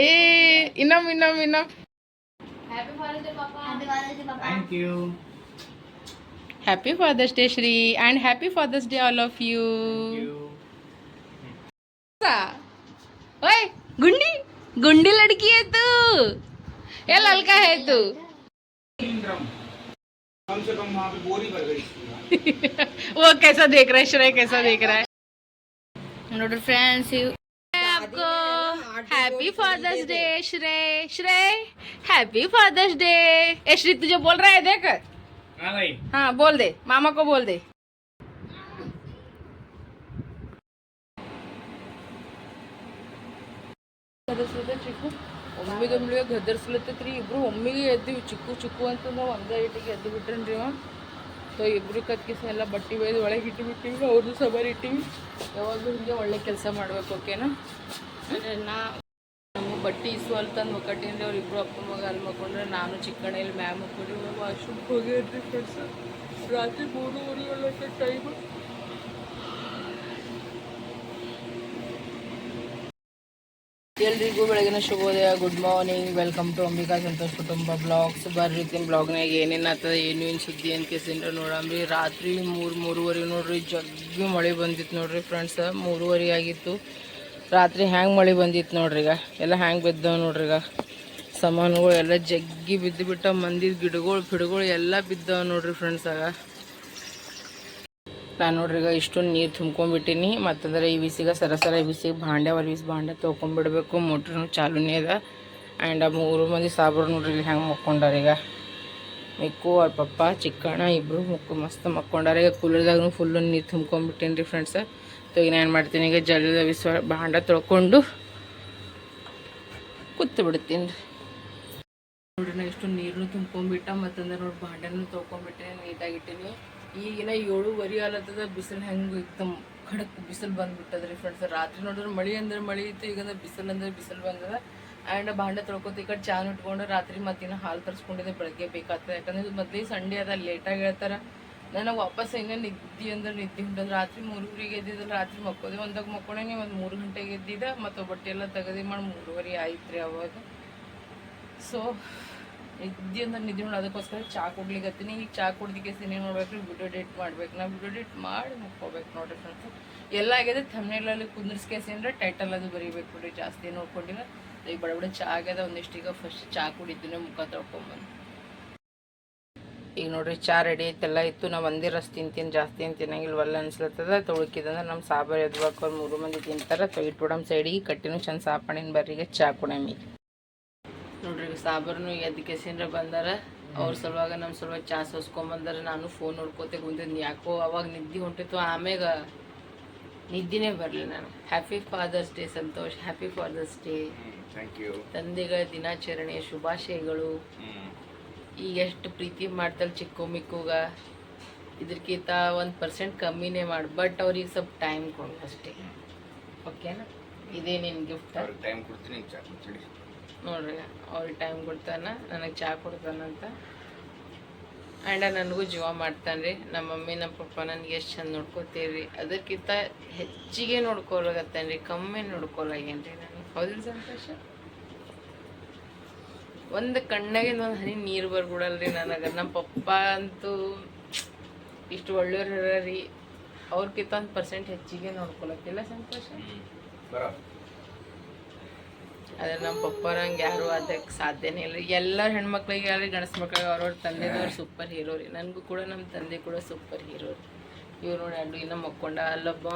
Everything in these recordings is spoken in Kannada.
ए इनम इनम इनम। हैप्पी फादर्स डे पापा हैप्पी फादर्स डे पापा thank you happy Father's Day Shree and happy Father's Day all of you ओए गुंडी गुंडी लड़की है तू। या ललका है तू। कम से कम वहाँ पे बोरी कर गई वो कैसा देख रहा है श्रेय कैसा देख रहा है? फ्रेंड्स आपको happy father's day Shrey Shrey happy father's day ए श्री तुझे बोल रहा है देख हाँ भाई हाँ बोल दे मामा को बोल दे ಚಿಕ್ಕು ಒಮ್ಮಿಗೊಮ್ಮಿಗೆ ಗದರ್ಸ್ಲತ್ತೈತ್ರಿ ಇಬ್ರು ಒಮ್ಮಿಗೆ ಎದ್ದಿವಿ ಚಿಕ್ಕು ಚಿಕ್ಕು ಅಂತಂದ್ರೆ ಒಂದೇ ಇಟ್ಟಿಗೆ ಎದ್ದು ಬಿಟ್ರನ್ರಿ ಅವ ಸೊ ಇಬ್ರು ಕತ್ಕಿಸ ಎಲ್ಲ ಬಟ್ಟೆ ಒಯ್ದು ಒಳಗೆ ಇಟ್ಟು ಬಿಟ್ಟಿವಿ ಅವ್ರದ್ದು ಸಬರ್ ಇಟ್ಟಿವಿ ಯಾವಾಗಲೂ ಹಿಂಗೆ ಒಳ್ಳೆ ಕೆಲಸ ಮಾಡ್ಬೇಕು ಓಕೆನಾ ಅಂದ್ರೆ ನಾ ನಮ್ಮ ಬಟ್ಟೆ ಇಸು ತಂದು ಒಕ್ಕಟ್ಟಿನ್ರಿ ಅವ್ರು ಇಬ್ಬರು ಅಪ್ಪ ಮಗ ಅಲ್ಲಿ ಮಕ್ಕೊಂಡ್ರೆ ನಾನು ಚಿಕ್ಕಣ್ಣಲ್ಲಿ ಮ್ಯಾಮ್ ಮಕ್ಕೊಂಡ್ರಿ ವಾಶ್ರೂಮ್ ಹೋಗಿದ್ರಿ ಫ್ರೆಂಡ್ಸ್ ರಾತ್ರಿ ಮೂರುವರೆ ಒಳ್ಳೆ ಟೈಮು ಎಲ್ರಿಗೂ ಬೆಳಗಿನ ಶುಭೋದಯ good morning welcome to Ambika Santosh Kutumba blogs. ಬರ್ರಿ ಬ್ಲಾಗ್ನಾಗ ಏನೇನು ಆಗ್ತದೆ ಏನು ಏನು ಸುದ್ದಿ ಅಂತ ಕೇಸಿಂದ್ರೆ ನೋಡಂಬ್ರಿ ರಾತ್ರಿ ಮೂರು ಮೂರುವರೆ ನೋಡ್ರಿ ಜಗ್ಗಿ ಮಳೆ ಬಂದಿತ್ತು ನೋಡ್ರಿ ಫ್ರೆಂಡ್ಸ್ ಮೂರುವರೆ ಆಗಿತ್ತು. ರಾತ್ರಿ ಹ್ಯಾಂಗೆ ಮಳೆ ಬಂದಿತ್ತು ನೋಡ್ರಿ ಈಗ? ಎಲ್ಲ ಹ್ಯಾಂಗೆ ಬಿದ್ದವು ನೋಡ್ರಿ ಈಗ? ಸಾಮಾನುಗಳು ಎಲ್ಲ ಜಗ್ಗಿ ಬಿದ್ದು ಬಿಟ್ಟ ಮಂದಿದ ಗಿಡಗಳು, ಪಿಡಗಳು ಎಲ್ಲ ಬಿದ್ದವು ನೋಡ್ರಿ ಫ್ರೆಂಡ್ಸ್ ಆಗ. ನಾನು ನೋಡ್ರಿ ಈಗ ಇಷ್ಟು ನೀರು ತುಂಬ್ಕೊಂಡ್ಬಿಟ್ಟಿನಿ. ಮತ್ತಂದ್ರೆ ಈ ಬಿಸಿಗ ಸರಸರ ಈ ಬಿಸಿಗೆ ಭಾಂಡೆ, ಒರ್ವಿಸಿ ಭಾಂಡೆ ತೊಗೊಂಬಿಡ್ಬೇಕು ಮೋಟ್ರ್ನು ಚಾಲೂನೇ ಅದ. ಆ್ಯಂಡ್ ಆ ಮೂರು ಮಂದಿ ಸಾಬ್ರು ನೋಡ್ರಿ ಇಲ್ಲಿ ಹೆಂಗೆ ಮಕ್ಕೊಂಡಾರ ಈಗ. ಮಿಕ್ಕು, ಅವ್ರ ಪಪ್ಪ, ಚಿಕ್ಕಣ್ಣ ಇಬ್ಬರು ಮುಕ್ಕು ಮಸ್ತ್ ಮಕ್ಕೊಂಡಾರ. ಈಗ ಕೂಲರ್ದಾಗೂ ಫುಲ್ಲು ನೀರು ತುಂಬ್ಕೊಂಡ್ಬಿಟ್ಟೀನಿ ರೀ ಫ್ರೆಂಡ್ಸ್ ಸೊ ಈಗ ನಾನು ಮಾಡ್ತೀನಿ, ಈಗ ಜಲ್ದ ಬಿಸಿ ಭಾಂಡ ತೊಳ್ಕೊಂಡು ಕೂತು ಬಿಡ್ತೀನಿ ರೀ ನೋಡ್ರಿ ನಾ ಇಷ್ಟು ನೀರನ್ನು ತುಂಬ್ಕೊಂಡ್ಬಿಟ್ಟ ಮತ್ತಂದ್ರೆ ನೋಡಿ ಭಾಂಡನೂ ತೊಳ್ಕೊಂಡ್ಬಿಟ್ಟೆ ನೀಟಾಗಿಟ್ಟಿನಿ. ಈಗಿನ ಏಳುವರೆ ಆಲತ್ತದ ಬಿಸಿಲು ಹೆಂಗೆ ಇತ್ತು, ಖಡಕ್ ಬಿಸಿಲು ಬಂದ್ಬಿಟ್ಟದ್ರಿ ಫ್ರೆಂಡ್ಸ್ ರಾತ್ರಿ ನೋಡಿದ್ರೆ ಮಳೆ ಅಂದ್ರೆ ಮಳೆ ಇತ್ತು ಈಗ ಅಂದ್ರೆ ಬಿಸಿಲು ಅಂದ್ರೆ ಬಿಸಿಲು ಬಂದದ. ಆ್ಯಂಡ್ ಭಾಂಡೆ ತೊಳ್ಕೊತ ಈ ಕಡೆ ಚಾನ್ ಇಟ್ಕೊಂಡು ರಾತ್ರಿ ಮತ್ತಿನ ಹಾಲು ತರಿಸ್ಕೊಂಡಿದ್ದೆ, ಬೆಳಗ್ಗೆ ಬೇಕಾಗ್ತದೆ. ಯಾಕಂದ್ರೆ ಮೊದಲೇ ಸಂಡೇ ಅದ ಲೇಟಾಗಿ ಹೇಳ್ತಾರೆ. ನನಗೆ ವಾಪಸ್ ಹಿಂಗೆ ನಿದ್ದೆ ಅಂದ್ರೆ ನಿದ್ದೆ ಹೊಂಟದ್ ರಾತ್ರಿ ಮೂರುವರೆಗೆ ಎದ್ದಿದ್ದ, ರಾತ್ರಿ ಮಕ್ಕೋದೆ. ಒಂದಾಗ ಮಕ್ಕೊಂಡೇನಿ ಒಂದು ಮೂರು ಗಂಟೆಗೆ ಎದ್ದಿದ್ದೆ, ಮತ್ತು ಬಟ್ಟೆ ಎಲ್ಲ ತೆಗದಿ ಮಾಡಿ ಮೂರುವರೆ ಆಯ್ತು ರೀ ಅವಾಗ. ಸೊ ನಿದ್ದೆ ಅಂದ್ರೆ ನಿದ್ದೆ ಮಾಡಿ ಅದಕ್ಕೋಸ್ಕರ ಚಾ ಕುಡ್ಲಿಕತ್ತೀನಿ ಈಗ ಚಾ ಕುಡ್ದಿಕ್ಕೆ ಸಿನಿ ನೋಡ್ಬೇಕು ವಿಡಿಯೋ ಡೇಟ್ ಮಾಡ್ಬೇಕು. ನಾ ವಿಡಿಯೋ ಡೇಟ್ ಮಾಡಿ ಮುಕ್ಕೋಬೇಕು ನೋಡ್ರಿ ಫ್ರೆಂಡ್ಸ್ ಎಲ್ಲ ಆಗಿದೆ ತಮಿಳಲ್ಲಿ ಅಂದ್ರೆ ಟೈಟಲ್ ಅದು ಬರೀಬೇಕು ನೋಡ್ರಿ ಜಾಸ್ತಿ ನೋಡ್ಕೊಂಡಿಲ್ಲ. ಈಗ ಬಡ ಬಡ ಚಾ ಆಗ್ಯದ. ಒಂದಿಷ್ಟು ಈಗ ಫಸ್ಟ್ ಚಾ ಕುಡಿದ್ದೀನಿ, ಮುಖ ತೊಳ್ಕೊಂಬಂದು. ಈಗ ನೋಡ್ರಿ ಚಾ ರೆಡಿ ಐತೆಲ್ಲ ಇತ್ತು. ನಾವು ಒಂದೇ ರಸ್ ತಿಂತೀನಿ ಜಾಸ್ತಿ ಏನು ತಿನ್ನಂಗಿಲ್ವಲ್ಲ ಅನ್ಸ್ಲತ್ತದ. ತೊಳಕಿದಂದ್ರೆ ನಮ್ಮ ಸಾಬಾರ್ ಎದ್ಬೇಕು ಅವ್ರು ಮೂರು ಮಂದಿ ತಿಂತಾರೆ. ತೊಗಿಟ್ಬಿಡಮ್ ಸೈಡಿಗೆ ಕಟ್ಟಿನೂ ಚಂದ ಸಾಪಣಿನ ಬರ್ರಿಗೆ ಚಾ ಕೊಡಮಿ ನೋಡ್ರಿ ಈಗ ಸಾಬರ್ನು ಎದ್ದು ಕೆಸಿಂದ್ರ ಬಂದಾರ. ಅವ್ರ ಸಲುವಾಗ ನಮ್ಮ ಸಲುವಾಗಿ ಚಾ ಸೋಸ್ಕೊಂಬಂದಾರ ನಾನು ಫೋನ್ ನೋಡ್ಕೋತೆ ಕುಂತಿದ್ನಿ ಯಾಕೋ ಅವಾಗ ನಿದ್ದೆ ಹೊಂಟಿತ್ತು. ಆಮ್ಯಾಗ ನಿದ್ದಿನೇ ಬರಲಿ ನಾನು. Happy Father's Day Santosh. Happy Father's Day. ತಂದೆಗಳ ದಿನಾಚರಣೆಯ ಶುಭಾಶಯಗಳು. ಈಗ ಎಷ್ಟು ಪ್ರೀತಿ ಮಾಡ್ತಾಳೆ ಚಿಕ್ಕು ಮಿಕ್ಕುಗ. ಇದಕ್ಕಿಂತ ಒಂದು ಪರ್ಸೆಂಟ್ ಕಮ್ಮಿನೇ ಮಾಡಿ ಬಟ್ ಅವ್ರಿಗೆ ಸ್ವಲ್ಪ ಟೈಮ್ ಕೊಡು ಅಷ್ಟೇ. ಓಕೆನಾ ಇದೇ ನಿನ್ನ ಗಿಫ್ಟ್ ಟೈಮ್ ಕೊಡ್ತೀನಿ ನೋಡ್ರಿ ಅವ್ರಿಗೆ ಟೈಮ್ ಕೊಡ್ತಾನ ನನಗೆ ಚಾ ಕೊಡ್ತಾನಂತ. ಆ್ಯಂಡ ನನಗೂ ಜೀವ ಮಾಡ್ತಾನೆ ರೀ ನಮ್ಮ ಮಮ್ಮಿ ನಮ್ಮ ಪಪ್ಪ ನನಗೆ ಎಷ್ಟು ಚಂದ ನೋಡ್ಕೋತೀರಿ. ಅದಕ್ಕಿಂತ ಹೆಚ್ಚಿಗೆ ನೋಡ್ಕೊಳಗತ್ತೇನೆ ರೀ ಕಮ್ಮಿ ನೋಡ್ಕೊಳಗೇನು ರೀ ನಾನು. ಹೌದಿಲ್ಲ ಸಂತೋಷ? ಒಂದು ಕಣ್ಣಾಗಿಂದ ಒಂದು ಹನಿ ನೀರು ಬರ್ಬಿಡಲ್ರಿ ನನಗೆ. ನಮ್ಮ ಪಪ್ಪ ಅಂತೂ ಇಷ್ಟು ಒಳ್ಳೆಯವ್ರು ರೀ ಅವ್ರಕ್ಕಿಂತ ಒಂದು ಪರ್ಸೆಂಟ್ ಹೆಚ್ಚಿಗೆ ನೋಡ್ಕೊಳಕ್ಕಿಲ್ಲ ಸಂತೋಷ. ಅದ್ರ ನಮ್ಮ ಪಪ್ಪರಂಗೆ ಯಾರು ಅದಕ್ಕೆ ಸಾಧ್ಯನೇ ಇಲ್ಲ. ಎಲ್ಲ ಹೆಣ್ಮಕ್ಳಿಗೆ ಯಾರು ಗಣಸ್ ಮಕ್ಳಿಗೆ ಅವ್ರವ್ರ ತಂದೆದವ್ರು ಸೂಪರ್ ಹೀರೋ ರೀ. ನನಗೂ ಕೂಡ ನಮ್ಮ ತಂದೆ ಕೂಡ ಸೂಪರ್ ಹೀರೋ ರೀ. ಇವ್ರು ನೋಡಿ ಅಡ್ಡು ಇನ್ನ ಮಕ್ಕೊಂಡ ಅಲ್ಲೊಬ್ಬ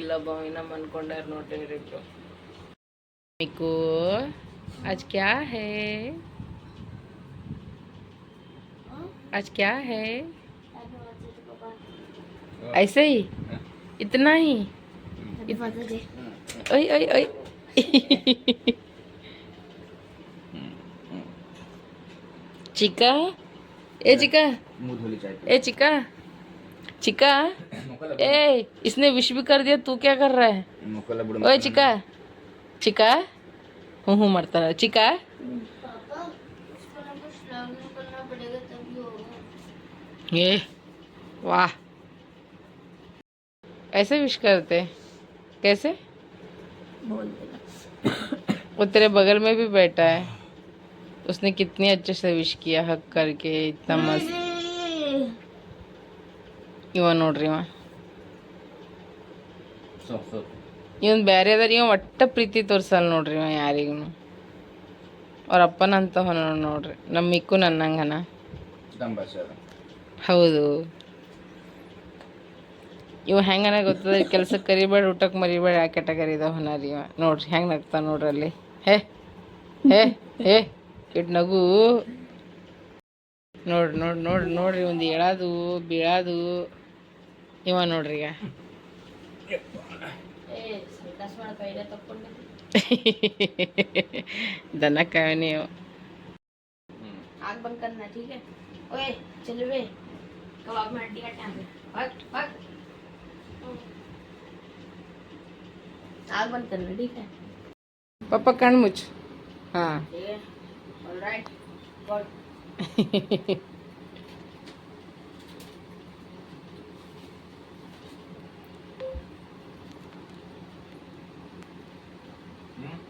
ಇಲ್ಲೊಬ್ಬ ಇನ್ನ ಮನ್ಕೊಂಡಾರ ನೋಡ್ರಿ ಇಬ್ರು ಮಿಕ್ಕು आज क्या है? आज क्या है? ऐसे ही? इतना ही? ओए ओए ओए। चिका? ए चिका। मुँह धोली चाय ए चिका। चिका? ए इसने विश भी कर दिया तू क्या कर रहा है? ओए चिका। चिका? हूँ हूँ मरता रहा चिका ये वाह ऐसे विश करते कैसे वो तेरे बगल में भी बैठा है उसने कितनी अच्छे से विश किया हक करके इतना मस्त ಇವ ನೋಡ್ರಿ ಇವ ಇವನ್ ಬೇರೆ ಅದಾರ ಇವ ಒಟ್ಟ ಪ್ರೀತಿ ತೋರ್ಸಲ್ಲ ನೋಡ್ರಿ ಇವ ಯಾರಿಗೂ ಅವ್ರ ಅಪ್ಪನಂತ ಹೊನ ನೋಡ್ರಿ ನಮ್ಮ ಮಿಕ್ಕು ನನ್ನಂಗನ? ಹೌದು. ಇವ ಹೆಂಗನ ಗೊತ್ತದ ಕೆಲ್ಸಕ್ಕೆ ಕರಿಬೇಡ ಊಟಕ್ಕೆ ಮರಿಬೇಡ ಆ ಕೆಟಗರಿ ಇದಾವ ಹೊನಾರಿ ಇವ. ನೋಡ್ರಿ ಹೆಂಗೆ ನಗ್ತಾ ನೋಡ್ರಿ ಅಲ್ಲಿ. ಹೇ ಹೇ ಹೇ ಇಟ್ ನಗು. ನೋಡ್ರಿ ನೋಡಿ ನೋಡ್ರಿ ನೋಡ್ರಿ ಒಂದು ಎಳದು ಬೀಳದು. ಇವ ನೋಡ್ರಿ ಈಗ. ದನ ಕಾವನಿ ಇವ आग बंद करना ठीक है ओए चल बे कबाब में हड्डी का टाइम है भाग भाग आग बंद करना ठीक है ಪಪ್ಪ ಕಣ್ಣು ಮುಚ್ಚು ಹಾಂ ठीक है ऑलराइट गॉड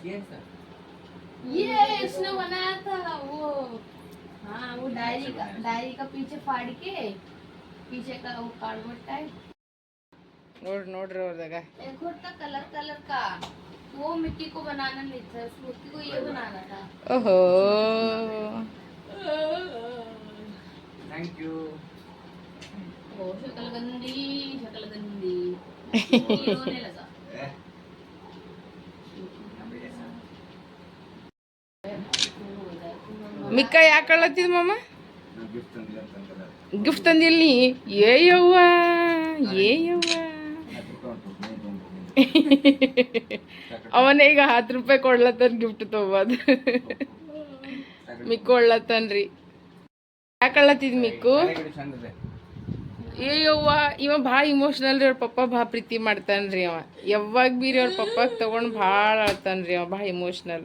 पूछिए सर ये इसने बनाया था वो हाँ वो डायरी का डायरी का पीछे फाड़ के पीछे का वो कार्डबोर्ड टाइप नोट नोट रो लगा एक और था कलर कलर का। वो मिट्टी को बनाना नहीं था उस मिट्टी को ये बनाना था। ओहो। थैंक यू ओ शकल गंदी शकल गंदी रोने लगा। ಮಿಕ್ಕ ಯಾಕೆ ಕಳ್ಳತ್ತಿದ್ ಮಾಮ? ಗಿಫ್ಟ್ ತಂದಿಲ್ಲ ಏ ಯವ್ವ ಏ ಯವ್ವ. ಅವನೇ ಈಗ ಹತ್ತು ರೂಪಾಯಿ ಕೊಡ್ಲತ್ತನ್ ಗಿಫ್ಟ್ ತೊಗೋದು ಮಿಕ್ಕು ಒಳ್ಳತ್ತನ್ರಿ ಯಾಕೆ ಕಳ್ಳತ್ತಿದ್ ಮಿಕ್ಕು? ಚಂದ ಏ ಯವ್ವ ಇವ ಭಾಳ ಇಮೋಷ್ನಲ್ ರೀ ಅವ್ರ ಪಪ್ಪ ಭಾಳ ಪ್ರೀತಿ ಮಾಡ್ತಾನ್ರಿ ಅವ. ಯಾವಾಗ ಬೀರಿ ಅವ್ರ ಪಪ್ಪಾಗ ತಗೊಂಡು ಭಾಳ ಅಳ್ತಾನ್ರಿ ಅವ ಭಾಳ ಇಮೋಷ್ನಲ್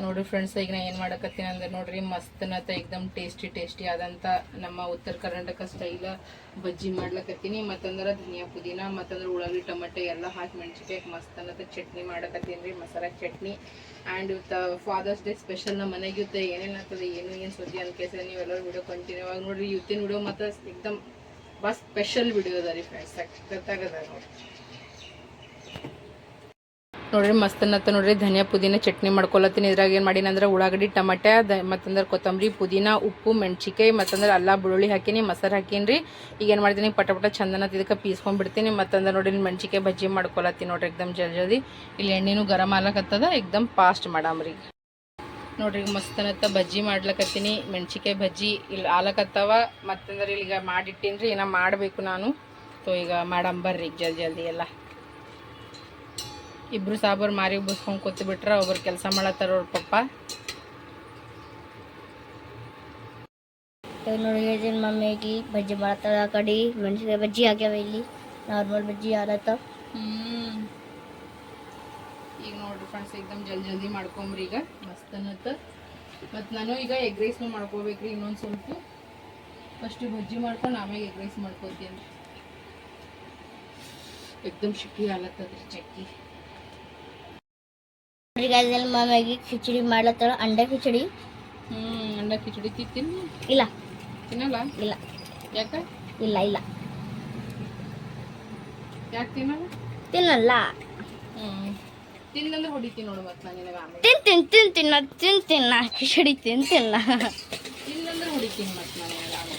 ನೋಡ್ರಿ ಫ್ರೆಂಡ್ಸ್ ಈಗ ನಾ ಏನು ಮಾಡಕತ್ತೀನಿ ಅಂದ್ರೆ ನೋಡ್ರಿ ಮಸ್ತನತ ಏಕ್ದಮ್ ಟೇಸ್ಟಿ ಟೇಸ್ಟಿ ಆದಂಥ ನಮ್ಮ ಉತ್ತರ ಕರ್ನಾಟಕ ಸ್ಟೈಲ ಬಜ್ಜಿ ಮಾಡ್ಲಕತ್ತೀನಿ. ಮತ್ತಂದ್ರೆ ಧನಿಯಾ ಪುದೀನ, ಮತ್ತಂದ್ರೆ ಉಳ್ಳಾಗಡ್ಡಿ, ಟೊಮೆಟೊ ಎಲ್ಲ ಹಾಕಿ ಮೆಣಸಿನ್ಕಾಯಿ ಮಸ್ತನತ ಚಟ್ನಿ ಮಾಡಕತ್ತೀನಿ ರೀ, ಮಸಾಲ ಚಟ್ನಿ. ಆ್ಯಂಡ್ ಇವತ್ತು ಫಾದರ್ಸ್ ಡೇ ಸ್ಪೆಷಲ್ ನಮ್ಮ ಮನೆಗೆ ಇವತ್ತು ಏನೇನು ಆಗ್ತದೆ, ಏನು ಏನು ಸುದ್ದಿ ಅನ್ಕೇಸ ನೀವೆಲ್ಲರೂ ವಿಡಿಯೋ ಕಂಟಿನ್ಯೂ ಆಗಿ ನೋಡ್ರಿ. ಇವತ್ತಿನ ವಿಡಿಯೋ ಮತ್ತು ಏಕ್ದಮ್ ಬಸ್ ಸ್ಪೆಷಲ್ ವಿಡಿಯೋ ಅದ ರೀ ಫ್ರೆಂಡ್ಸ್ ಸಖತ್ತಾಗದ ನೋಡ್ರಿ. ನೋಡ್ರಿ ಮಸ್ತ್ ಅನ್ನತ್ತ ನೋಡ್ರಿ. ಧನಿಯಾ ಪುದೀನ ಚಟ್ನಿ ಮಾಡ್ಕೊಳತ್ತೀನಿ. ಇದ್ರಾಗ ಏನು ಮಾಡೀನಿ ಅಂದ್ರೆ ಉಳ್ಳಾಗಡ್ಡಿ, ಟಮಟೆ, ದ ಮತ್ತಂದ್ರೆ ಕೊತ್ತಂಬರಿ, ಪುದೀನ, ಉಪ್ಪು ಮೆಣಸಿಕಾಯಿ ಮತ್ತಂದ್ರೆ ಅಲ್ಲ ಬೆಳ್ಳುಳ್ಳಿ ಹಾಕೀನಿ, ಮೊಸರು ಹಾಕೀನಿ ರೀ ಈಗ ಏನು ಮಾಡ್ತೀನಿ ಪಟ ಚಂದನ ಇದಕ್ಕೆ ಪೀಸ್ಕೊಂಡ್ಬಿಡ್ತೀನಿ. ಮತ್ತಂದ್ರೆ ನೋಡಿ ಇಲ್ಲಿ ಮೆಣಸಿಕಾಯಿ ಬಜ್ಜಿ ಮಾಡ್ಕೊಳತ್ತೀನಿ ನೋಡ್ರಿ ಎಕ್ದಮ್ ಜಲ್ ಜಲ್ದಿ. ಇಲ್ಲಿ ಎಣ್ಣೆನೂ ಗರಂ ಆಗ್ಲಕತ್ತದ, ಎಕ್ದಮ್ ಫಾಸ್ಟ್ ಮಾಡಾಮ್ರಿ ನೋಡ್ರಿ ಈಗ ಮಸ್ತ್ ಅನ್ನತ್ತ ಬಜ್ಜಿ ಮಾಡ್ಲಕತ್ತೀನಿ. ಮೆಣಸಿಕಾಯಿ ಬಜ್ಜಿ ಇಲ್ಲಿ ಆಲಕತ್ತವ ಮತ್ತಂದ್ರೆ ಈಗ ಮಾಡಿಟ್ಟಿನ್ರಿ ರೀ ಏನೋ ಮಾಡಬೇಕು ನಾನು. ಸೊ ಈಗ ಮಾಡಂಬರ್ರಿ ಈಗ ಜಲ್ದಿ ಜಲ್ದಿ ಎಲ್ಲ. ಇಬ್ರು ಸಾಬರ್ ಮಾರಿ ಬಸ್ಕೊಂಡು ಕೂತ್ ಬಿಟ್ರ ಒಬ್ರು ಕೆಲಸ ಮಾಡತ್ತಾರ ಅವ್ರ ಪಪ್ಪ. ನೋಡಿ ಮಮ್ಮಿಗೆ ಬಜ್ಜಿ ಮಾಡತ್ತಾರ ಆ ಕಡೆ. ಮೆಣಸಿನ್ಕಾಯಿ ಬಜ್ಜಿ ಆಗ್ಯಾವ ಇಲ್ಲಿ. ನಾರ್ಮಲ್ ಬಜ್ಜಿ ಆಗತ್ತ ಹ್ಮ್. ಈಗ ನೋಡ್ರಿ ಫ್ರೆಂಡ್ಸ್ ಎಕ್ದಮ್ ಜಲ್ದಿ ಜಲ್ದಿ ಮಾಡ್ಕೊಂಬ್ರಿ ಈಗ. ಮಸ್ತ್ ಅನ್ನತ್ತ. ಮತ್ತು ನಾನು ಈಗ ಎಗ್ ರೈಸ್ನು ಮಾಡ್ಕೋಬೇಕ್ರಿ ಇನ್ನೊಂದು ಸ್ವಲ್ಪ. ಫಸ್ಟ್ ಬಜ್ಜಿ ಮಾಡ್ಕೊಂಡು ಆಮೇಲೆ ಎಗ್ ರೈಸ್ ಮಾಡ್ಕೋತೀನಿ. ಎಕ್ದಮ್ ಶಿಕ್ಕಿ ಆಲತ್ತದ್ರಿ ಚಕ್ಕಿ. ಇದನ್ನ ಮಮ್ಮಿಗೆ ಖಿಚಡಿ ಮಾಡ್ಲತ್ತಾಳ ಅಂಡೆ ಖಿಚಡಿ ಹ್ಮ್ ಅಂಡ ಖಿಚಡಿ ತಿಂತೀನಿ. ಇಲ್ಲ. ತಿನ್ನಲ್ಲ? ಇಲ್ಲ. ಯಾಕ? ಇಲ್ಲ ಇಲ್ಲ. ಯಾಕೆ ತಿನ್ನಲ್ಲ? ತಿನ್ನಲ್ಲ. ತಿಂದಂದ್ರೆ ಹೊಡಿತೀನಿ ನೋಡು ಮತ್ತೆ ನಾನು ನಿನಗೆ ಆಮೇಲೆ. ತಿನ್ ತಿನ್ ತಿನ್ ತಿನ್ನ ತಿನ್ ತಿನ್ನ ಕಿಚಡಿ ತಿನ್ ತಿನ್ನ ತಿಂದಂದ್ರೆ ಹೊಡಿತೀನಿ ಮತ್ತೆ ನಾನು ನಿನಗೆ ಆಮೇಲೆ.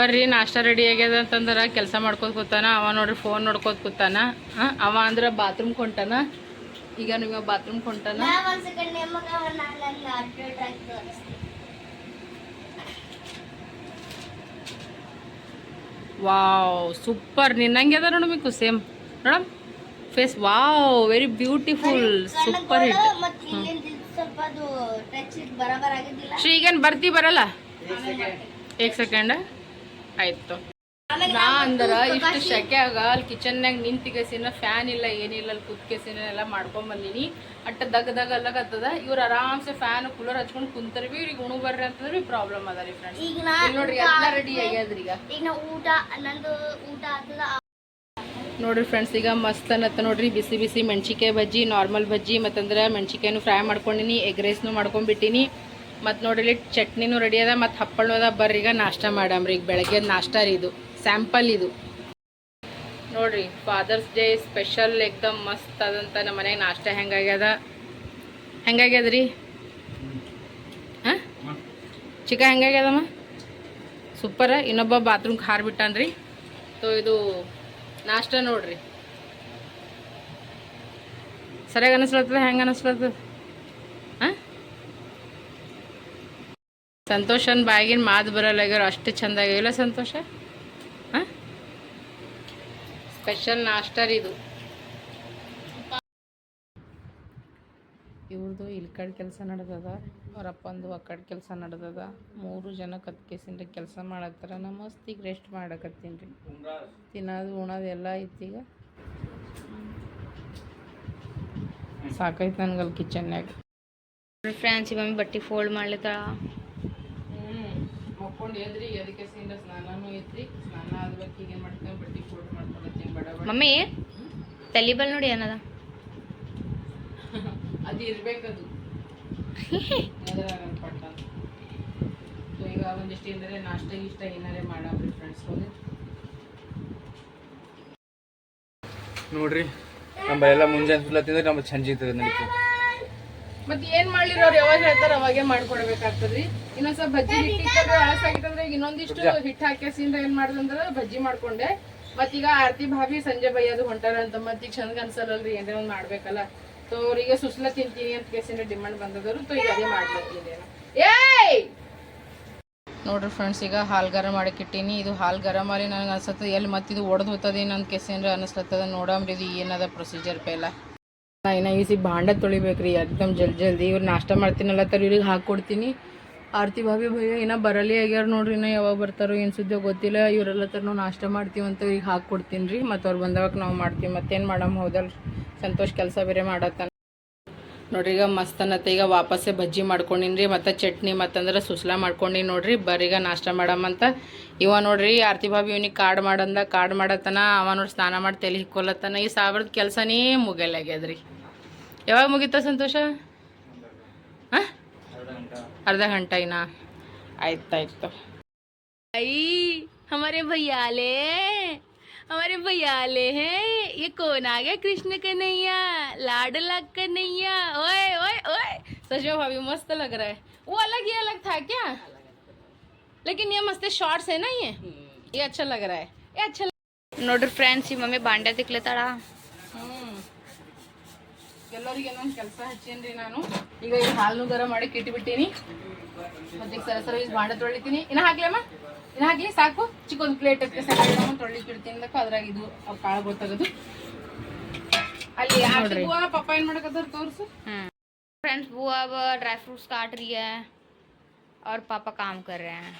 ಬರ್ರಿ ನಾಷ್ಟ ರೆಡಿ ಆಗ್ಯದ ಅಂತಂದ್ರೆ ಕೆಲಸ ಮಾಡ್ಕೋತ ಕೂತಾನ ಅವ ನೋಡ್ರಿ ಫೋನ್ ನೋಡ್ಕೋತ ಕೂತಾನ. ಅವ ಅಂದ್ರೆ ಬಾತ್ರೂಮ್ ಕೊಂಟಾನ. ಈಗ ನೀವು ಬಾತ್ರೂಮ್ ಕೊಂಟಾನ. ನಿಮಗೆ ವಾವ್ ಸೂಪರ್ ನಿನ್ನಂಗೆ ಅದ ನೋಡು ಮಿಕ್ಕು ಸೇಮ್ ನೋಡಮ್? Face wow very beautiful super hit ಮತ್ತೆ ಇಲ್ಲಿಂದ ಸ್ವಲ್ಪ ಅದು ಟಚ್ ಬರಬರ್ ಆಗಿದ್ದಿಲ್ಲ. ಶ್ರೀ ಈಗೇನು ಬರ್ತಿ ಬರಲ್ಲ? ಏಕ್ ಸೆಕೆಂಡ್ ಆಯ್ತು. ನಾ ಅಂದ್ರ ಇಷ್ಟು ಆಗ ಅಲ್ಲಿ ಕಿಚನ್ನಾಗ ನಿಂತಿಗೆಸಿನ ಫ್ಯಾನ್ ಇಲ್ಲ ಏನಿಲ್ಲ ಅಲ್ಲಿ ಕುತ್ಕೆಸಿನ ಎಲ್ಲ ಮಾಡ್ಕೊಂಡ್ ಬಂದೀನಿ. ಅಟ್ಟ ದಗ್ ದಗ್ ಅಲ್ಲಕತ್ತದ ಇವ್ರು ಆರಾಮ್ಸೆ ಫ್ಯಾನ್ ಕೂಲರ್ ಹಚ್ಕೊಂಡು ಕುಂತಾರ ಬಿ ಇವ್ರಿಗೆ ಉಣು ಬರ್ರಿ ಅಂತಂದ್ರೆ ಬಿ ಪ್ರಾಬ್ಲಮ್ ಅದ ರೀ ಫ್ರೆಂಡ್ಸ್ ಈಗ ನೋಡ್ರಿ ಎಲ್ಲ ರೆಡಿ ಆಗ್ಯಾದ್ರಿ ಈಗ. ಈಗ ಊಟ ನಂದು ಊಟ ಆಗ್ತದ ನೋಡ್ರಿ ಫ್ರೆಂಡ್ಸ್ ಈಗ ಮಸ್ತ್ ಅನ್ನತ್ತ ನೋಡ್ರಿ ಬಿಸಿ ಬಿಸಿ ಮೆಣಸಿಕಾಯಿ ಬಜ್ಜಿ ನಾರ್ಮಲ್ ಬಜ್ಜಿ ಮತ್ತಂದ್ರೆ ಮೆಣಸಿಕಾಯಿನೂ ಫ್ರೈ ಮಾಡ್ಕೊಂಡಿನಿ ಎಗ್ ರೈಸ್ನು ಮಾಡ್ಕೊಂಡ್ಬಿಟ್ಟಿನಿ. ಮತ್ತು ನೋಡ್ರಿ, ಚಟ್ನಿನು ರೆಡಿ ಅದ, ಮತ್ತು ಹಪ್ಪಳ ಅದ. ಬರ್ರಿ ಈಗ ನಾಷ್ಟ ಮಾಡಮ್ರಿ. ಈಗ ಬೆಳಗ್ಗೆ ನಾಷ್ಟ ರೀ ಇದು. ಸ್ಯಾಂಪಲ್ ಇದು. ನೋಡ್ರಿ ಫಾದರ್ಸ್ ಡೇ ಸ್ಪೆಷಲ್ ಎಕ್ದಮ್ ಮಸ್ತ್ ಅದಂತ ನಮ್ಮ ಮನೆಗೆ ನಾಷ್ಟ ಹೆಂಗಾಗ್ಯದ ರೀ ಹಾಂ? ಚಿಕ್ಕ ಹೆಂಗಾಗ್ಯದಮ್ಮ ಸೂಪರ ಇನ್ನೊಬ್ಬ ಬಾತ್ರೂಮ್ಗೆ ಬಿಟ್ಟಾನ್ರಿ. ಸೊ ಇದು ನಾಷ್ಟ ನೋಡ್ರಿ. ಸರಿಯಾಗಿ ಅನಿಸ್ಲತ್ತದ? ಹೆಂಗೆ ಅನಿಸ್ಲತ್ತದ ಹಾಂ ಸಂತೋಷನ್ ಬಾಯಿಗಿನ ಮಾತು ಬರಲ್ಲಾಗ್ಯಾರ ಅಷ್ಟು ಚಂದ ಆಗಿಲ್ಲ ಸಂತೋಷ? ಹಾಂ? ಸ್ಪೆಷಲ್ ನಾಷ್ಟ ರೀ ಇದು. ಇವ್ರದ್ದು ಇಲ್ಲಿ ಕಡೆ ಕೆಲಸ ನಡೆದದ, ಅವರಪ್ಪಂದು ಆ ಕಡೆ ಕೆಲಸ ನಡೆದದ. ಮೂರು ಜನ ಕತ್ಕೇಸಿಂದ ಕೆಲಸ ಮಾಡತ್ತಾರ ನಾ ಮಸ್ತ್ ಈಗ ರೆಸ್ಟ್ ಮಾಡಕತ್ತೀನಿ ರೀ. ತಿನ್ನೋದು, ಉಣೋದು ಎಲ್ಲ ಈಗ. ಸಾಕೈತೆ ನನಗಲ್ಲಿ ಕಿಚನ್ನಾಗ ಫ್ರೆಂಡ್ಸ್ ಮಮ್ಮಿ ಬಟ್ಟೆ ಫೋಲ್ಡ್ ಮಾಡ್ಲಿತ್ತಾಳ. ಎದ್ರಿ ಅದಕ್ಕೆ ಸಿಂದ ಸ್ನಾನನೂ ಐತ್ರಿ ಸ್ನಾನ ಈಗ ಏನು ಮಾಡ್ತೀನಿ ಬಟ್ಟೆ ಕೋಟ್ ಮಾಡ್ಕೊಳತ್ತೀನಿ ಬಡ ಬಡ. ಮಮ್ಮಿ ತಲಿಬಲ್ ನೋಡಿ ಏನದ? ಅದು ಇರ್ಬೇಕದು. ಪಟ್ಟ. ಸೊ ಈಗ ಒಂದಿಷ್ಟು ಏನಾರೆ ನಾಷ್ಟ ಇಷ್ಟ ಏನಾರೆ ಫ್ರೆಂಡ್ಸ್ ಹೋಗಿ ನೋಡ್ರಿ ನಮ್ಮಲ್ಲೆಲ್ಲ ಮುಂಜಾನೆ ನಮ್ಮ ಸಂಜಿತದೆ ನಡೀತದೆ. ಮತ್ತೆ ಏನ್ ಮಾಡ್ಲಿರೋರು ಅವ್ರು ಯಾವಾಗ ಹೇಳ್ತಾರ ಅವಾಗೆ ಮಾಡ್ಕೊಡ್ಬೇಕಾಗ್ತದ್ರಿ. ಇನ್ನೊಂದ್ ಸ್ವಲ್ಪ ಬಜ್ಜಿ ಅಳಸಾಗಿತ್ತಂದ್ರೆ ಈಗ ಇನ್ನೊಂದಿಷ್ಟು ಹಿಟ್ಟು ಹಾಕ್ಯಾಸಿಂದ ಏನ್ ಮಾಡ್ದಂದ್ರ ಬಜ್ಜಿ ಮಾಡ್ಕೊಂಡೆ. ಮತ್ತೀಗ ಆರ್ತಿ ಭಾವಿ ಸಂಜೆ ಬೈಯೋದು ಹೊಂಟಾರ ಅಂತ ಮತ್ತೀಗ ಚಂದ ಅನ್ಸಲ್ಲಲ್ರಿ ಏನಾರ ಒಂದ್ ಮಾಡ್ಬೇಕಲ್ಲ. ಸೊ ಅವ್ರಿಗೆ ಸುಸ್ಲ ತಿಂತೀನಿ ಅಂತ ಕೇಸಿಂದ ಡಿಮಾಂಡ್ ಬಂದದರು ತೊ ಈಗ ಅದೇ ಮಾಡ್ಲತ್ತೀನಿ ಏಯ್! ನೋಡ್ರಿ ಫ್ರೆಂಡ್ಸ್ ಈಗ ಹಾಲು ಗರಂ ಮಾಡಕ್ಕಿಟ್ಟೀನಿ ಇದು ಹಾಲು ಗರಂ ಮಾಡಿ ನನಗೆ ಅನ್ಸತ್ತದ ಎಲ್ಲಿ ಮತ್ತಿದು ಇದು ಒಡೆದು ಹೋಗ್ತದೇನೋ ಅಂತ ಕೇಸಿಂದ್ರ ಅನಿಸ್ಲತ್ತದ. ನೋಡಮ್ರಿ ಇದು ಏನದ ಪ್ರೊಸೀಜರ್ ಪೈಲ ನಾ ಇನ್ನ ಈಸಿ ಭಾಂಡ ತೊಳಿಬೇಕ್ರಿ, ಎಕ್ದಮ್ ಜಲ್ದಿ ಜಲ್ದಿ. ಇವ್ರು ನಾಷ್ಟ ಮಾಡ್ತೀನಲ್ಲ ತರ ಇವ್ರಿಗೆ ಹಾಕ್ಕೊಡ್ತೀನಿ ಆರ್ತಿ ಭಾವಿ ಭಯ ಇನ್ನ ಬರಲಿ ಆಗ್ಯಾರ ನೋಡ್ರಿ, ಇನ್ನ ಯಾವಾಗ ಬರ್ತಾರೋ ಏನು ಸುದ್ದಿ ಗೊತ್ತಿಲ್ಲ. ಇವರೆಲ್ಲ ತರ ನಾವು ನಾಷ್ಟ ಅಂತ ಈಗ ಹಾಕ್ಕೊಡ್ತೀನಿ ರೀ ಮತ್ತು ಅವ್ರು ಬಂದವಾಗ ನಾವು ಮಾಡ್ತೀವಿ. ಮತ್ತೇನು ಮಾಡಮ್, ಹೌದಲ್ರಿ. ಸಂತೋಷ್ ಕೆಲಸ ಬೇರೆ ಮಾಡತ್ತಾನ. ನೋಡ್ರಿ, ಈಗ ಮಸ್ತ್ ಈಗ ವಾಪಸ್ಸೇ ಬಜ್ಜಿ ಮಾಡ್ಕೊಂಡಿನ್ರಿ, ಮತ್ತು ಚಟ್ನಿ ಮತ್ತಂದ್ರೆ ಸುಸ್ಲಾ ಮಾಡ್ಕೊಂಡಿನಿ ನೋಡ್ರಿ. ಬರೀಗ ನಾಷ್ಟ ಮಾಡಮ್ಮಂತ ಇವ ನೋಡ್ರಿ ಆರ್ತಿ ಭಾಬಿ ಇವನಿಗೆ ಕಾರ್ಡ್ ಮಾಡಂದ ಕಾರ್ಡ್ ಮಾಡತ್ತನ ಅವ ನೋಡಿ ಸ್ನಾನ ಮಾಡಿ ತಲೆ ಹಿಕ್ಕೊಲತ್ತನ ಈ ಸಾವಿರದ ಕೆಲಸನೇ ಮುಗಿಯಲಾಗ್ಯದ್ರಿ ಯಾವಾಗ ಮುಗೀತ ಸಂತೋಷ ಹಾಂ ಅರ್ಧ ಗಂಟೆ ಇನ್ನ ಆಯ್ತಾಯ್ತು आई हमारे भैया ले हमारे भैया ले हैं ये कौन आ गया कृष्ण कन्हैया लाडला कन्हैया ओए ओए ओए सच में भाभी मस्त लग रहा है वो अलग ही अलग था क्या लेकिन ये मस्त शॉर्ट्स है ना ये ये अच्छा लग रहा है ये अच्छा ನೋಡ್ರಿ ಫ್ರೆಂಡ್ಸ್ ಈ ಮಮ್ಮಿ ಬಾಂಡೆ ತಿಕ್ಲತ್ತಾಳ ಹ್ಮ್ ಎಲ್ಲರಿಗೆ ಒಂದೊಂದು ಕೆಲಸ ಹಚ್ಚೇನ್ರಿ ನಾನು ಈಗ ಈ ಹಾಲು ಗರಂ ಮಾಡಿ ಇಟ್ಬಿಟ್ಟೀನಿ ಮತ್ತೆ ಈಗ ಸರ ಸರ ಈಗ ಬಾಂಡೆ ತೊಳಿತೀನಿ ಇನ್ನ ಹಾಕ್ಲಮ್ಮ ಇನ್ನ ಹಾಕ್ಲಿ ಸಾಕು ಚಿಕ್ಕೊಂದು ಪ್ಲೇಟ್ ಸಣ್ಣ ತೊಳಿಕ್ ಇಡ್ತೀನಿ ಅದಕ್ಕೆ ಅದ್ರಾಗ ಇದು ಅವ್ ಕಾಳು ಗೊತ್ತಾಗೋದು ಅಲ್ಲಿ ಆರ್ತಿ ಬುವ್ವ ಪಪ್ಪ ಏನ್ ಮಾಡಕತ್ತಾರ ತೋರ್ಸು फ्रेंड्स बुआ अब ड्राई फ्रूट्स काट रही है और पापा काम कर रहे हैं हाँ,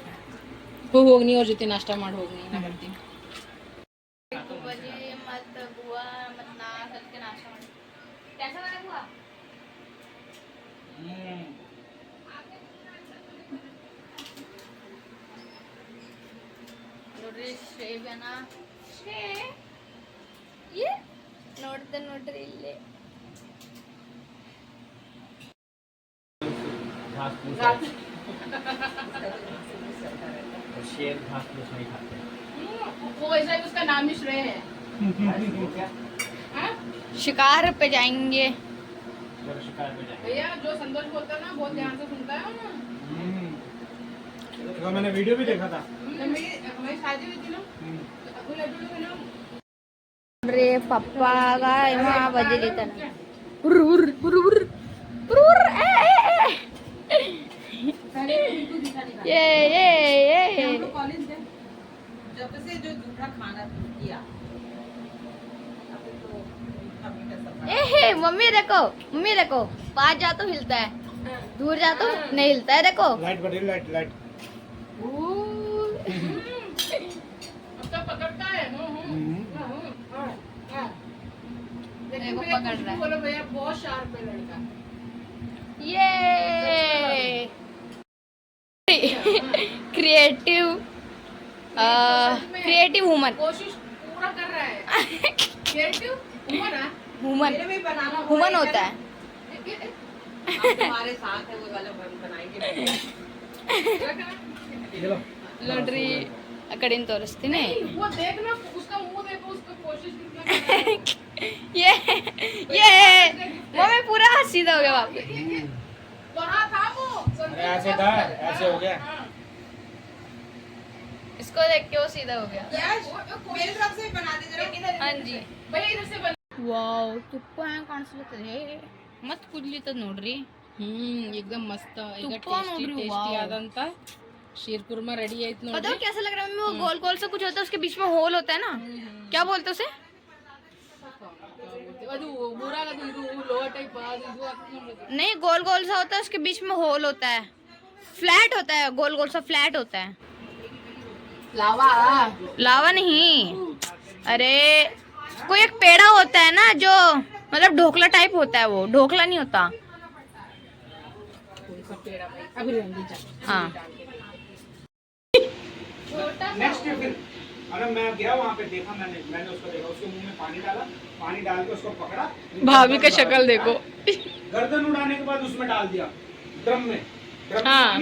ಹೋಗಿ ಹೋಗಿ ನೀ ಅವ್ರ ಜೊತೆ ನಾಷ್ಟ ಮಾಡಿ ಹೋಗಿ ನಾ ಬರ್ತೀನಿ ನೋಡ್ರಿ ಶೇಬನ ಶೇ ನೋಡ್ದೆ ನೋಡ್ರಿ ಇಲ್ಲಿ घास शिकार पे जाएँगे। भैया जो संतोष बोलता है ना बहुत ध्यान से सुनता है ना। तो मैंने वीडियो भी देखा था। तो अरे पापा पप्पा का यहाँ बजे लेता ए ए ए। तो ये ये जब से जो दूसरा खाना किया तो ए हे। मम्मी देखो मम्मी देखो पास जा तो हिलता है दूर जा तो नहीं हिलता है देखो। लाइट बढ़ी लाइट लाइट तो पकड़ता है। लेकिन पकड़ रहा। बोलो भैया बहुत शार्प है लड़का। ये creative creative woman woman woman होता है। लॉटरी अकड़िन तोरस्तीने वो देखना उसका मुँह देखो कोशिश ये ये वो मैं पूरा सीधा हो गया वापस। वहाँ था वो ऐसे था ऐसे हो गया। इसको देख के वो सीधा हो गया यश मेरे तरफ से भी बना दे जरा हाँ जी भैया इधर से बन ವಾವ್ ತುಪ್ಪ ಹೆಂಗ್ ಕಾಣಿಸ್ಲತ್ತದೆ ಮತ್ ಕುದ್ಲಿತ್ತದ ನೋಡ್ರಿ ಹ್ಮ್ एकदम मस्त ಈಗ ತುಪ್ಪ ಟೇಸ್ಟಿ ನೋಡ್ರಿ, ಟೇಸ್ಟಿ ವಾವ್. ಆದಂತ ಶೀರ್ ಕುರ್ಮಾ ರೆಡಿ ಆಯ್ತು पता ನೋಡ್ರಿ है कैसा लग रहा है मम्मी वो गोल गोल सा कुछ होता है उसके बीच में होल होता है ना क्या बोलते हैं उसे ಅದು ಊರಾಗದು ಇದು ಲೋಹ ಟೈಪ್ ಅದು ಇದು ಆಗ್ತದೆ ನೋಡ್ರಿ. नहीं गोल गोल सा होता है उसके बीच में होल होता है फ्लैट होता है गोल गोल सा फ्लैट होता है लावा। लावा नहीं। अरे कोई एक पेड़ा होता है ना जो मतलब ढोकला टाइप होता है वो ढोकला नहीं होता। हाँ। भाभी का शक्ल देखो। गर्दन उड़ाने के बाद उसमें डाल दिया ड्रम में। ड्रम हाँ।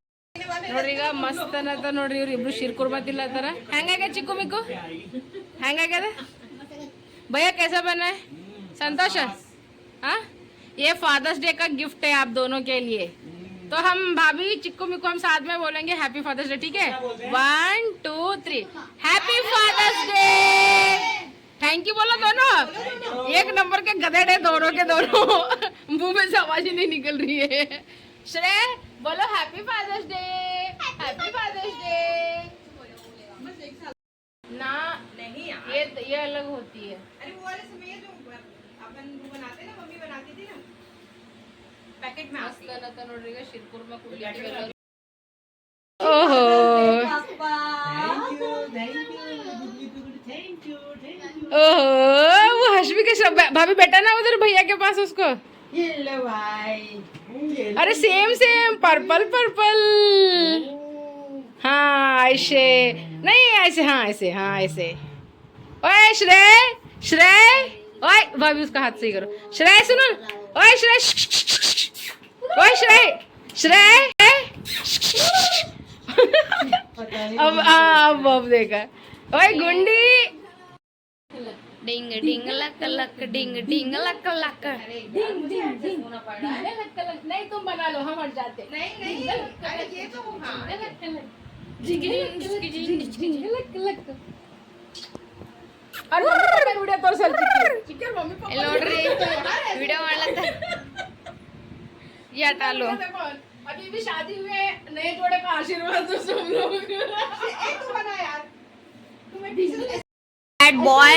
ನೋಡ್ರಿ ಈಗ ಮಸ್ತ್ ಅನ್ನತ್ತ ನೋಡ್ರಿ ಇವ್ರು ಇಬ್ರು ಶೀರ್ ಕುರ್ಮಾ ತಿನ್ಲತ್ತಾರ ಹೆಂಗಾಗ್ಯದ ಚಿಕ್ಕು ಮಿಕ್ಕು ಹೆಂಗಾಗ್ಯದ भैया कैसा बना है संतोष हाँ ये फादर्स डे का गिफ्ट है आप दोनों के लिए तो हम भाभी चिक्कू मिक्कू हम साथ में बोलेंगे हैप्पी फादर्स डे ठीक है one two three happy fathers day thank you बोलो दोनों एक नंबर के गधेड़ है दोनों के दोनों मुंह में से आवाज ही नहीं निकल रही है श्रेय बोलो happy fathers day happy Father's Day ना नहीं ये तो, ये अलग होती है। अरे वो वाले समय जो अपन वो बनाते ना मम्मी बनाती थी ना पैकेट में मस्त शिरपुर में कुल ओहो। वो भाभी बैठा ना उधर भैया के पास उसको। येलो भाई अरे सेम सेम पर्पल पर्पल हाँ ऐसे। नहीं ऐसे हाँ ऐसे हाँ ऐसे। ओए श्रेय श्रेय ओए भाभी उसका हाथ सही करो। श्रेय सुनो। ओए श्रेय ओए श्रेय श्रेय अब अब अब देखा। ओए गुंडी। डिंग डिंग लक लक डिंग डिंग लक लक। डिंग डिंग डिंग नहीं तुम बना लो हम हट जाते। नहीं नहीं। अरे ये तो हाँ। ವಿಡಿಯೋ ತೋರ್ಸಲ್ ಚಿಕ್ಕಿ ಮಮ್ಮಿ ಪಾಪ ಇಲ್ಲಿ ನೋಡ್ರಿ ವಿಡಿಯೋ ಮಾಡ್ಲತ್ತ ಯಾಟ ಅಲ್ಲೋ अभी भी शादी में नए जोड़े का आशीर्वाद दो सब लोग बैड बॉय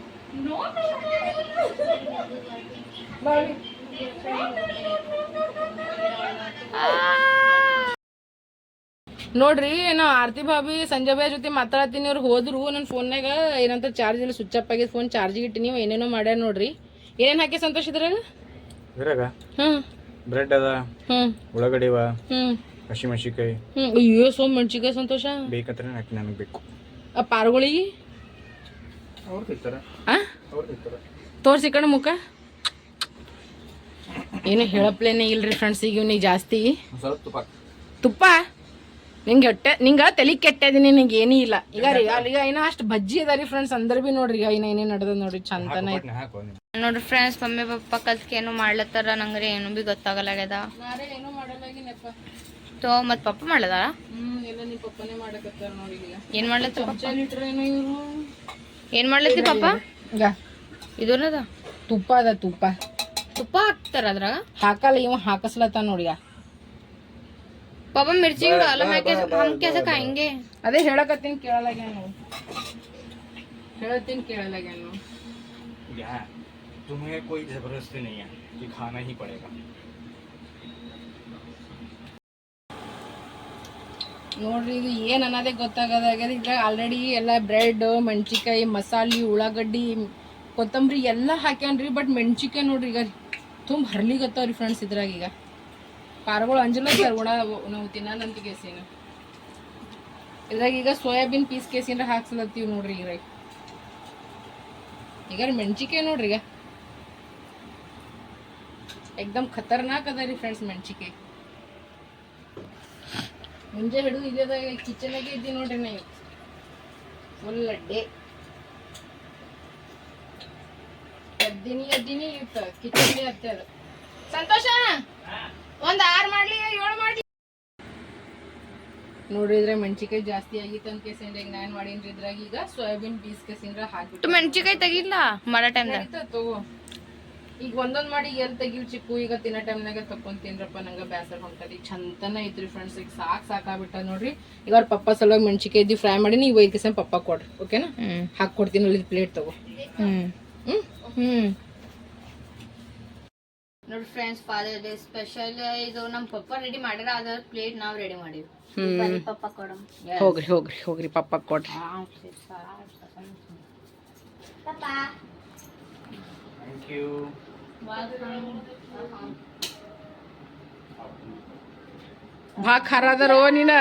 ನೋಡ್ರಿ ನಾ ಆರತಿ ಭಾಬಿ ಸಂಜೆ ಬಾಯಿ ಜೊತೆ ಮಾತಾಡ್ತೀನಿ ಅವ್ರು ಹೋದ್ರು ನನ್ನ ಫೋನ್ನಾಗ ಏನಂತ ಚಾರ್ಜ್ ಇಲ್ಲ ಸ್ವಿಚ್ ಅಪ್ ಆಗಿದೆ ಫೋನ್ ಚಾರ್ಜಿಗೆ ಇಟ್ಟು ನೀವು ಏನೇನೋ ಮಾಡ್ಯಾರ ನೋಡ್ರಿ. ಏನೇನು ಹಾಕಿ ಸಂತೋಷ ಇದ್ರಾಗ? ಇದ್ರಾಗ? ಹ್ಞೂ ಬ್ರೆಡ್ ಅದ ಹ್ಞೂ ಉಳ್ಳಾಗಡ್ಡಿ ಅವ ಹ್ಞೂ ಹಸಿಮೆಣಸಿಕಾಯಿ ಹ್ಞೂ ಅಯ್ಯೋ ಸೋ ಮೆಣ್ಸಿಕಾಯಿ ಸಂತೋಷ. ಹಾಕಿ ನನಗೆ ಬೇಕು. ಆ ಪಾರ್ಗಳಿಗೆ? ಅವ್ರು ತಿಂತಾರ. ಹಾಂ ತೋರ್ಸಿ ಕಣ ಮುಖ. ಏನು ಹೇಳಪ್ಲೇನೆ ಇಲ್ರಿ ಫ್ರೆಂಡ್ಸ್ ಈಗ ಇವ್ನಿಗೆ ಜಾಸ್ತಿ. ತುಪ್ಪ ತುಪ್ಪ? ನಿಂಗೆ ಹೊಟ್ಟೆ ನಿಂಗೆ ತಲೆ ಕೆಟ್ಟದಿ ನಿಂಗೆ ಏನೂ ಇಲ್ಲ. ಈಗ ರೀ ಈಗ ಏನೋ ಅಷ್ಟು ಬಜ್ಜಿ ಅದ ರೀ ಫ್ರೆಂಡ್ಸ್ ಅಂದ್ರೆ ಭೀ ನೋಡ್ರಿ ಈಗ ಇನ್ನ ಏನೇ ನಡೆದ ನೋಡ್ರಿ ಚಂದನ ಐತಿ. ನೋಡ್ರಿ ಫ್ರೆಂಡ್ಸ್ ಮಮ್ಮಿ ಪಪ್ಪ ಕಲ್ತ್ಕೆ ಏನು ಮಾಡ್ಲತ್ತಾರ ನಂಗ್ರಿ ಏನು ಬಿ ಗೊತ್ತಾಗಲಾಗ್ಯದ ನಾರೇ ಏನೂ ಮಾಡಲಾಗಿನಪ್ಪ ತೋ ಮತ್ ಪಪ್ಪ ಈಗ. ಏನ್ ಮಾಡ್ಲತ್ತ ಏನೋ ಪಪ್ಪ? ಇದನ್ನದ ತುಪ್ಪ ಅದ ತುಪ್ಪ ತುಪ್ಪ ಹಾಕ್ತಾರ ಅದ್ರಾಗ ಹಾಕಲ್ಲ ಇವ ಹಾಕಸ್ಲತ್ತ ನೋಡಿ ಈಗ पापा मिर्ची भी डालो मैं कैसे हम कैसे खाएंगे ಅದೇ ಹೇಳಕತ್ತೀನಿ ಕೇಳಲಾಗ್ಯಾನು ಹೇಳತ್ತೀನಿ ಕೇಳಲಾಗ್ಯಾನು क्या तुम्हें कोई जबरदस्ती नहीं है कि खाना ही पड़ेगा ನೋಡ್ರಿ, ಇದು ಏನು ಅನ್ನೋದೇ ಗೊತ್ತಾಗದಾಗ್ಯದ ಇದ್ರಾಗ ಆಲ್ರೆಡಿ ಎಲ್ಲ ಬ್ರೆಡ್ ಮೆಣಸಿಕಾಯಿ ಮಸಾಲೆ, ಉಳ್ಳಾಗಡ್ಡಿ, ಕೊತ್ತಂಬರಿ ಎಲ್ಲ ಹಾಕ್ಯಾನ್ರಿ ಬಟ್ ಮೆಣಸಿಕಾಯಿ ನೋಡ್ರಿ ಈಗ ತುಂಬ ರೀ ಫ್ರೆಂಡ್ಸ್ ಇದ್ರಾಗ ಈಗ. ಪಾರ್ಗಳು ಅಂಜಲ ಸರ್ ಉಣ ನಾವು ತಿನ್ನಂತ ಕೇಸಿನ. ಇದ್ರಾಗ ಈಗ ಸೋಯಾಬೀನ್ ಪೀಸ್ ಕೇಸಿನ ಹಾಕ್ಸಲತ್ತೀವಿ ನೋಡ್ರಿ ಈಗ. ಈಗ ಮೆಣಸಿಕಾಯಿ ನೋಡ್ರಿ ಈಗ. ಎಕ್ದಮ್ ಖತರ್ನಾಕ್ ಅದ ರೀ ಫ್ರೆಂಡ್ಸ್ ಮೆಣಸಿಕಾಯಿ ಮುಂಜೆ ಹಿಡಿದು ಇದೇದಾಗ ಕಿಚನಾಗೆ ಇದ್ದೀನಿ ನೋಡ್ರಿ ನಾ ಫುಲ್ ಡೇ ಅದ್ದಿನಿ ಅದ್ದಿನಿ ಇತ್ತ ಕಿಚನ್ಗೆ ಸಂತೋಷ? ಒಂದ್ ಆರ್ ಮಾಡ್ಲಿ ಏಳು ಮಾಡ್ಲಿ. ನೋಡಿದ್ರೆ ಮೆಣಸಿಕಾಯಿ ಜಾಸ್ತಿ ಆಗಿತ್ತು ಅಂತ ಕೇಸಿಂದ ಈಗ ನಾನು ಮಾಡಿನ್ರಿ ಇದ್ರಾಗ ಈಗ ಸೋಯಾಬೀನ್ ಬೀಸ್ ಕೇಸಿಂದ್ರ ಹಾಕಿ. ಹಾಕ್ಬಿಟ್ಟು ಮೆಣಸಿಕಾಯಿ ತೆಗಿಲ್ಲ? ಮಾಡೋ ಟೈಮ್ದಾಗ ನಡೀತದ ತಗೋ ಈಗ ಒಂದೊಂದ್ ಮಾಡಿ ಎಲ್ಲಿ ತೆಗಿಲ್ ಚಿಕ್ಕು ಈಗ ತಿನ್ನೋ ಟೈಮ್ನಾಗ ತಕೊಂತೀನ್ರಪ್ಪ ನಂಗೆ ಬೇಸರ ಹೊಂಟದ. ಈಗ ಚಂದನ ಐತ್ರಿ ಫ್ರೆಂಡ್ಸ್ ಈಗ ಸಾಕ್ ಸಾಕಾಗ್ಬಿಟ್ಟ ನೋಡ್ರಿ. ಈಗ ಅವ್ರ ಪಪ್ಪ ಸಲುವಾಗಿ ಮೆಣಸಿಕಾಯಿ ಇದ್ದು ಫ್ರೈ ಮಾಡಿ ನೀವು ಐದು ಕಿಸಮ್ ಪಪ್ಪ ಕೊಡ್ರಿ ಓಕೆನಾ ಕೊಡ್ತೀನಿ ಅಲ್ಲಿ ಪ್ಲೇಟ್ ತಗೋ. ಹ್ಮ್. ಹ್ಮ್? ನೋಡಿ ಫ್ರೆಂಡ್ಸ್ ಫಾದರ್ ಡೇ ಸ್ಪೆಷಲ್ ಇದು ನಮ್ಮ ಪಪ್ಪ ರೆಡಿ ಮಾಡ್ಯಾರ ಅದ್ರ ಪ್ಲೇಟ್ ನಾವು ರೆಡಿ ಮಾಡಿವಿ. ಪಪ್ಪ ಕೊಡಮ್. ಹೋಗ್ರಿ ಹೋಗ್ರಿ ಹೋಗ್ರಿ ಪಪ್ಪ ಕೊಡ್ರಿ. Thank you. ಭಾಳ ಖರಾದರೋ ನೀನ?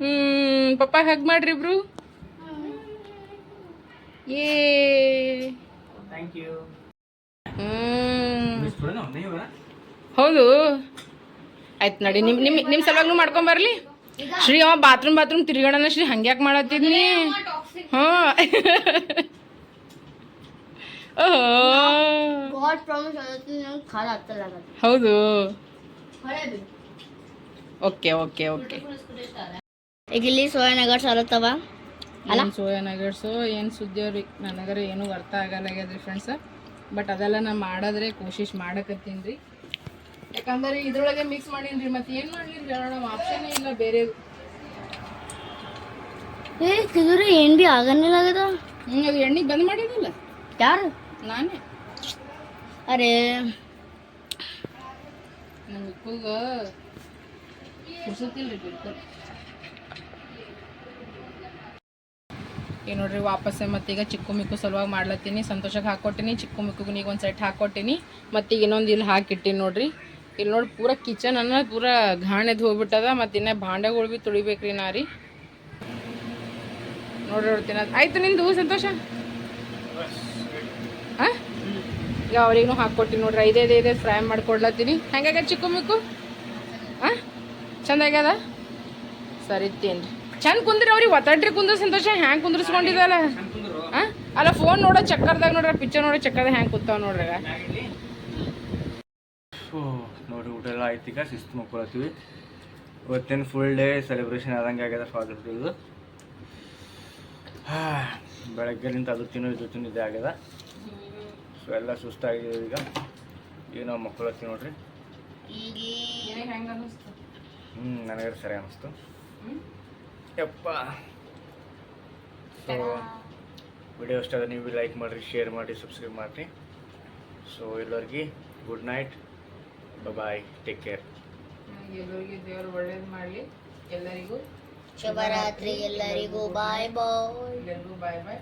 ಹ್ಮ್ ಪಪ್ಪ ಹಗ್ ಮಾಡ್ರಿ ಇಬ್ರು. ಏ. ಹ್ಮ್. ಹೌದು. ಆಯ್ತು ನೋಡಿ ನಿಮ್ ನಿಮ್ ನಿಮ್ ಸಲುವಾಗ್ನು ಮಾಡ್ಕೊಂಬರ್ಲಿ ಶ್ರೀ ಅವ ಬಾತ್ರೂಮ್ ಬಾತ್ರೂಮ್ ತಿರ್ಗಡನ ಶ್ರೀ ಹಂಗ್ಯಾಕೆ ಮಾಡತ್ತಿದ್ನಿ? ಹ್ಞೂ ಹೌದು. Okay okay okay. ಈಗ ಇಲ್ಲಿ ಸೋಯಾ ನಗರ್ಸ್ ಅರತ್ತವ ಅಲ್ಲ? ಸೋಯಾ ನಗರ್ಸು ಏನು ಸುದ್ದಿ ಅವ್ರಿ? ನನಗರ ಏನೂ ಅರ್ಥ ಆಗಲ್ಲಾಗ್ಯದ್ರಿ ಫ್ರೆಂಡ್ಸ್ ಬಟ್ ಅದೆಲ್ಲ ನಾ ಮಾಡೋದ್ರೆ ಕೋಶಿಶ್ ಮಾಡಕತ್ತೀನಿ ರೀ. ಯಾಕಂದ್ರೆ ಇದ್ರೊಳಗೆ ಮಿಕ್ಸ್ ಮಾಡೀನಿ ಮತ್ತೆ ಏನು ಮಾಡ್ಲಿ ಹೇಳೋಣ ಆಪ್ಷನ್ ಇಲ್ಲ ಬೇರೆ. ಏ ತಿರು ಏನ್ ಬಿ ಆಗನಿಲ್ಲ ಆಗದ ಅದು ಎಣ್ಣೆ ಬಂದ್ ಮಾಡಿದಿಲ್ಲ? ಯಾರು? ನಾನೇ. ಅರೆ. ನಮ್ಮ ಇಪ್ಪಗ ಕುಡ್ಸತ್ತಿಲ್ಲ ರೀ ಬಿಡ್ತಾರೆ ಈಗ ನೋಡ್ರಿ ಮತ್ತೆ ಈಗ ಚಿಕ್ಕು ಮಿಕ್ಕು ಸಲುವಾಗಿ ಮಾಡ್ಲತ್ತೀನಿ. ಸಂತೋಷಕ್ಕೆ ಹಾಕ್ಕೊಟ್ಟಿನಿ ಚಿಕ್ಕು ಮಿಕ್ಕು ಈಗ ಒಂದು ಸೆಟ್ ಹಾಕ್ಕೊಟ್ಟಿನಿ ಮತ್ತೀಗ ಇನ್ನೊಂದು ಇಲ್ಲಿ ಹಾಕಿಟ್ಟಿನಿ ನೋಡ್ರಿ. ಇಲ್ಲಿ ನೋಡಿ ಪೂರ ಕಿಚನ್ ಅನ್ನ ಪೂರ ಘಾಣೆದು ಹೋಗ್ಬಿಟ್ಟದ, ಮತ್ತೆ ಇನ್ನ ಭಾಂಡೆಗಳು ಭೀ ತುಳಿಬೇಕ್ರಿ ನಾ ರೀ ನೋಡ್ರಿ ನೋಡ್ತೀನಿ ಆಯ್ತು ನಿಂದು ಸಂತೋಷ? ಹಾಂ? ಈಗ ಅವ್ರಿಗೂ ಹಾಕ್ಕೊಟ್ಟಿನಿ ನೋಡ್ರಿ. ಐದೇ ಐದೇ ಫ್ರೈ ಮಾಡ್ಕೊಡ್ಲತ್ತೀನಿ. ಹೆಂಗಾಗ್ಯದ ಚಿಕ್ಕು ಮಿಕ್ಕು? ಹಾಂ? ಚಂದ ಆಗ್ಯದ ಸರಿ ತಿನ್ರಿ. ಚಂದ ಕುಂದ್ರಿ ಅವ್ರಿಗೆ. ಒತ್ತಾಡ್ರಿ ಕುಂದ್ರ ಸಂತೋಷ. ಹ್ಯಾಂಗೆ ಕುಂದ್ರಿಸ್ಕೊಂಡಿದ್ದಲ್ಲ ಹಾಂ? ಅಲ್ಲ ಫೋನ್ ನೋಡೋ ಚಕ್ಕರ್ದಾಗ ನೋಡ್ರಿ ಪಿಕ್ಚರ್ ನೋಡೋ ಚಕ್ಕರ್ದಾಗ ಹ್ಯಾಂಗೆ ಕೂತಾವ ನೋಡ್ರಿ ನೋಡಿ ಊಟ ಎಲ್ಲ ಆಯ್ತು ಈಗ, ಶಿಸ್ತು ಮಕ್ಕೊಳತ್ತೀವಿ ಇವತ್ತೇನು ಫುಲ್ ಡೇ ಸೆಲೆಬ್ರೇಷನ್ ಆದಂಗೆ ಆಗ್ಯದ ಫಾದರ್ಸ್ ಡೇದು ಬೆಳಗ್ಗೆಲಿಂದ ಅದು ತಿನ್ನೋ, ಇದು ತಿನ್ನೋ, ಇದೇ ಆಗ್ಯದ. ಸೊ ಎಲ್ಲ ಸುಸ್ತಾಗಿದೆ ಈಗ. ಈಗ ನಾವು ಮಕ್ಕಳತ್ತೀವಿ ನೋಡ್ರಿ. ಹ್ಞೂ ನನಗೆ ಸರಿ ಅನ್ನಿಸ್ತು ಯಪ್ಪ. ಸೊ ವಿಡಿಯೋ ಇಷ್ಟ ನೀವು ಲೈಕ್ ಮಾಡಿರಿ ಶೇರ್ ಮಾಡಿ ಸಬ್ಸ್ಕ್ರೈಬ್ ಮಾಡಿರಿ. ಸೊ ಎಲ್ಲರಿಗೆ good night bye take care ಎಲ್ಲರಿಗೂ ದೇವರು ಒಳ್ಳೇದು ಮಾಡಲಿ. ಎಲ್ಲರಿಗೂ ಶುಭರಾತ್ರಿ ಎಲ್ಲರಿಗೂ. ಬಾಯ್ ಬಾಯ್ ಎಲ್ಲರಿಗೂ ಬಾಯ್ ಬಾಯ್